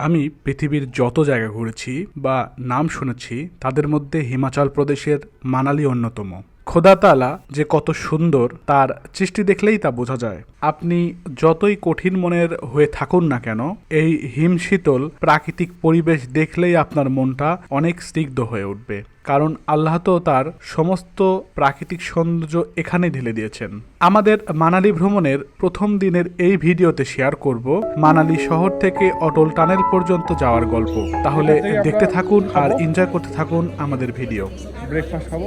আমি পৃথিবীর যত জায়গা ঘুরেছি বা নাম শুনেছি তাদের মধ্যে হিমাচল প্রদেশের মানালি অন্যতম। খোদা তালা যে কত সুন্দর তার সৃষ্টি দেখলেই তা বোঝা যায়। আপনি যতই কঠিন মনের হয়ে থাকুন না কেন এই হিমশীতল প্রাকৃতিক পরিবেশ দেখলেই আপনার মনটা অনেক স্নিগ্ধ হয়ে উঠবে। কারণ আল্লাহ তো তার সমস্ত প্রাকৃতিক সৌন্দর্য এখানে ঢেলে দিয়েছেন। আমাদের মানালি ভ্রমণের প্রথম দিনের এই ভিডিওতে শেয়ার করব মানালি শহর থেকে অটল টানেল পর্যন্ত যাওয়ার গল্প। তাহলে দেখতে থাকুন আর এনজয় করতে থাকুন আমাদের ভিডিও। ব্রেকফাস্ট খাব?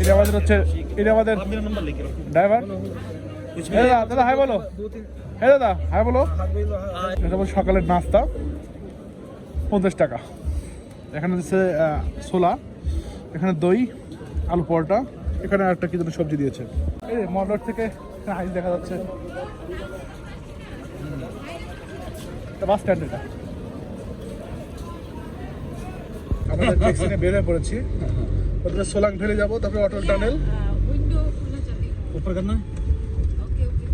এটা হচ্ছে, এটা ড্রাইভার দাদা দাদা হাই বলো। হ্যাঁ দাদা হাই বলো। এটা হচ্ছে সকালের নাস্তা, পঞ্চাশ টাকা। এখানে হচ্ছে ছোলা, এখানে দই, আলু পরোটা, এখানে একটা কি যেন সবজি দিয়েছে। এই মডার থেকে আইস দেখা যাচ্ছে। বাস স্ট্যান্ড এটা। আমরা বের পড়েছি। ওদের সোলাং ভ্যালি যাবো তারপরে অটল টানেল विंडो खुला चाहती উপর করনা ओके ओके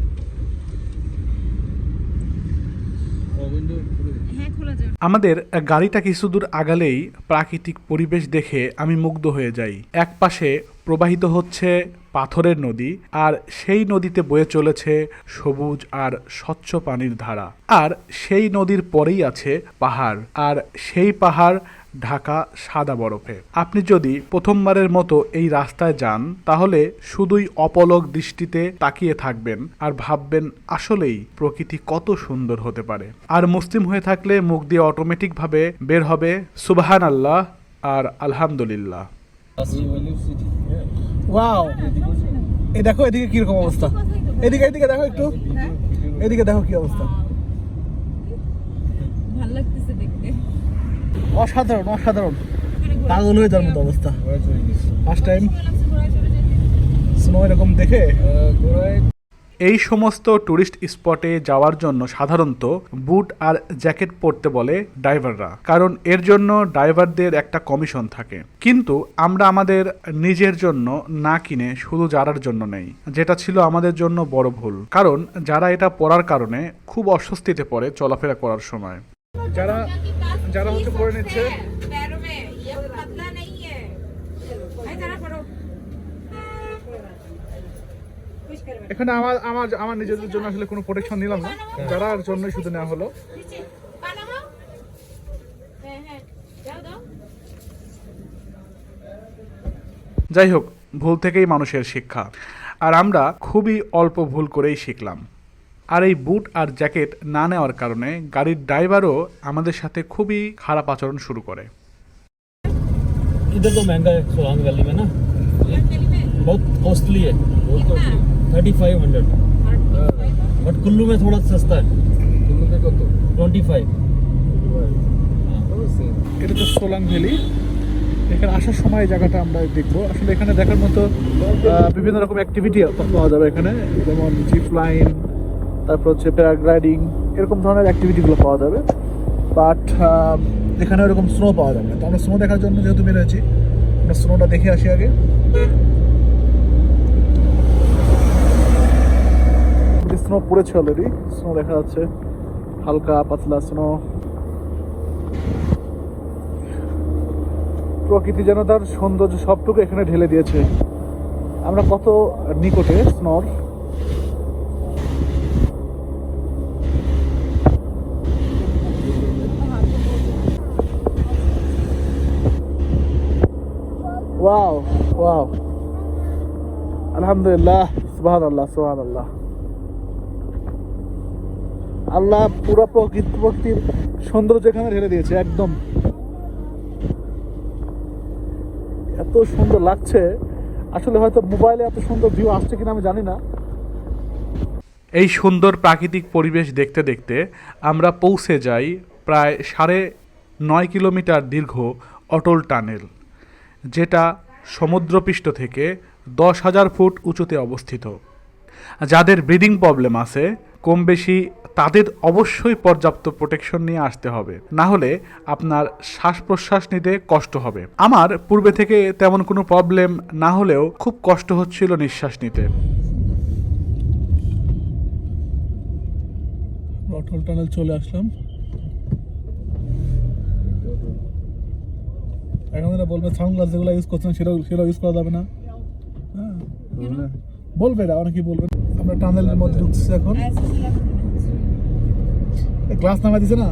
হ্যাঁ খোলা যাবে আমাদের গাড়িটা কিছু দূর আগালেই প্রাকৃতিক পরিবেশ দেখে আমি মুগ্ধ হয়ে যাই এক পাশে প্রবাহিত হচ্ছে পাথরের নদী আর সেই নদীতে বয়ে চলেছে সবুজ আর স্বচ্ছ পানির ধারা আর সেই নদীর পরেই আছে পাহাড় আর সেই পাহাড় ঢাকা সাদা বরফে। আপনি যদি প্রথমবারের মতো এই রাস্তায় যান, তাহলে শুধুই অপলক দৃষ্টিতে তাকিয়ে থাকবেন আর ভাববেন আসলেই প্রকৃতি কত সুন্দর হতে পারে। আর মুসলিম হয়ে থাকলে মুখ দিয়ে অটোমেটিকভাবে বের হবে সুবাহান আল্লাহ আর আলহামদুলিল্লাহ। ওয়াও! দেখো এদিকে কীরকম অবস্থা। এদিকে এদিকে দেখো একটু। এদিকে দেখো কি অবস্থা ভালো লাগতেছে দেখতে অসাধারণ অসাধারণ। পাগল হয়ে যাওয়ার মতো অবস্থা। ফার্স্ট টাইম এরকম দেখে? এই সমস্ত টুরিস্ট স্পটে যাওয়ার জন্য সাধারণত বুট আর জ্যাকেট পরতে বলে ড্রাইভাররা কারণ এর জন্য ড্রাইভারদের একটা কমিশন থাকে। কিন্তু আমরা আমাদের নিজের জন্য না কিনে শুধু যারার জন্য নেই। যেটা ছিল আমাদের জন্য বড় ভুল। কারণ যারা এটা পরার কারণে খুব অস্বস্তিতে পড়ে চলাফেরা করার সময়। যারা যারা হচ্ছে পরে নিচ্ছে। এখানে আমার আমার আমার নিজেদের জন্য আসলে কোনো প্রোটেকশন নিলাম না। যারার জন্য শুধু নেওয়া হলো। যাই হোক ভুল থেকেই মানুষের শিক্ষা। আর আমরা খুবই অল্প ভুল করেই শিখলাম। আর এই বুট আর জ্যাকেট না নেওয়ার কারণে গাড়ির ড্রাইভারও আমাদের সাথে খুবই খারাপ আচরণ শুরু করে इधर तो महंगा है सोलांग वैली में ना दिल्ली में बहुत कॉस्टली है कितना thirty five hundred but Kullu में थोड़ा सस्ता है ट्वेंटी फाइव এটা তো সোলাং ভ্যালি এখানে আসার সময় এই জায়গাটা আমরা দেখবো আসলে এখানে দেখার মতো আহ, বিভিন্ন রকম অ্যাক্টিভিটি পাওয়া যাবে এখানে যেমন জিপ লাইন তারপর হচ্ছে প্যারাগ্লাইডিং, এরকম ধরনের অ্যাক্টিভিটিগুলো পাওয়া যাবে। বাট এখানে ওরকম স্নো পাওয়া যাবে না। তো আমরা স্নো দেখার জন্য যেহেতু বের হয়েছি, আমরা স্নোটা দেখে আসি আগে। স্নো পড়েছে অলরেডি স্নো দেখা যাচ্ছে। হালকা পাতলা স্নো প্রকৃতি যেন তার সৌন্দর্য সবটুকু এখানে ঢেলে দিয়েছে। আমরা কত নিকটে স্নোর ওয়াও ওয়াও আলহামদুলিল্লাহ সুবহান আল্লাহ সুবহান আল্লাহ আল্লাহ পুরো প্রকৃতি প্রকৃতির সৌন্দর্য এখানে ঢেলে দিয়েছে, একদম। এত সুন্দর লাগছে। আসলে হয়তো মোবাইলে এত সুন্দর ভিউ আসছে কিনা আমি জানি না। এই সুন্দর প্রাকৃতিক পরিবেশ দেখতে দেখতে আমরা পৌঁছে যাই প্রায় সাড়ে নয় কিলোমিটার দীর্ঘ অটল টানেল। যেটা সমুদ্রপৃষ্ঠ থেকে দশ হাজার ফুট উঁচুতে অবস্থিত। যাদের ব্রিদিং প্রবলেম আছে, কম বেশি তাদের অবশ্যই পর্যাপ্ত প্রোটেকশন নিয়ে আসতে হবে। না হলে আপনার শ্বাস প্রশ্বাস নিতে কষ্ট হবে। আমার পূর্বে থেকে তেমন কোনো প্রবলেম না হলেও খুব কষ্ট হচ্ছিল নিঃশ্বাস নিতে। অটল টানেল চলে আসলাম। এখন ওরা বলবে সানগ্লাস যেগুলো ইউজ করছেন সেটাও সেটা ইউজ করা যাবে না। হ্যাঁ। বলবে। না অনেকেই বলবে। আমরা টানেলের মধ্যে ঢুকছি এখন। ক্লাস নামা দিছে না?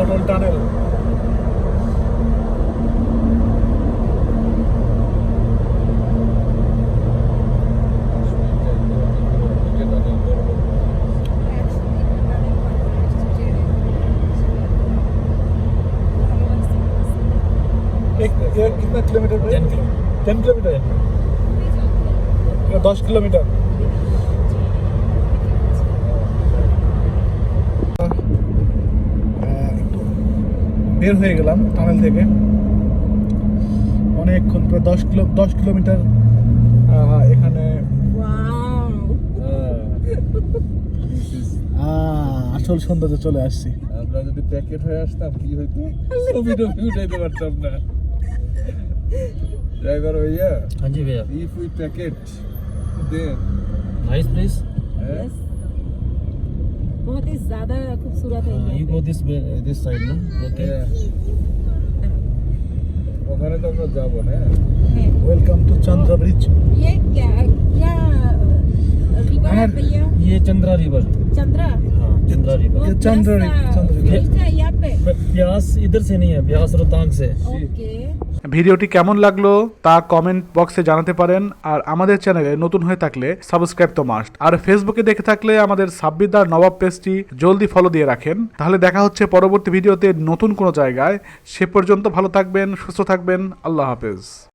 Atal tunnel किलोमीटर पे 10 किलोमीटर। टेन किलोमीटर এটা দশ কিলোমিটার আহ, একটু বের হয়ে গেলাম টানেল থেকে অনেকক্ষণ প্রায় দশ কিলো দশ কিলোমিটার আহ, এখানে আহ, আসল সৌন্দর্য চলে আসছি আমরা যদি প্যাকেট হয়ে আসতাম কি হইতো ছবি টবি উঠাইতে পারতাম না ড্রাইভার ভাইয়া हाँ जी भैया if we packet then nice place बहुत ही ज्यादा खूबसूरत है you go this this side ना ओके ওখানে তো আমরা যাবো না है। ওয়েলকাম টু চন্দ্র ব্রিজ ये क्या क्या रिवर है हमार- भैया ये चंद्रा रिवर चंद्रा हाँ चंद्रा वो रिवर ये चंद्र प्लस, रि- चंद्र अ, रिवर। ब्रिज है यहाँ पे ब्यास इधर से नहीं है ब्यास रोहतांग से ओके ভিডিওটি কেমন লাগল তা কমেন্ট বক্সে জানাতে পারেন, আর আমাদের চ্যানেলে নতুন হয়ে থাকলে সাবস্ক্রাইব তো মাস্ট। আর ফেসবুকে দেখে থাকলে আমাদের সাব্বিদার নবাব পেজটি জলদি ফলো দিয়ে রাখেন। তাহলে দেখা হচ্ছে পরবর্তী ভিডিওতে নতুন কোনো জায়গায়। সে পর্যন্ত ভালো থাকবেন, সুস্থ থাকবেন, আল্লাহ হাফেজ।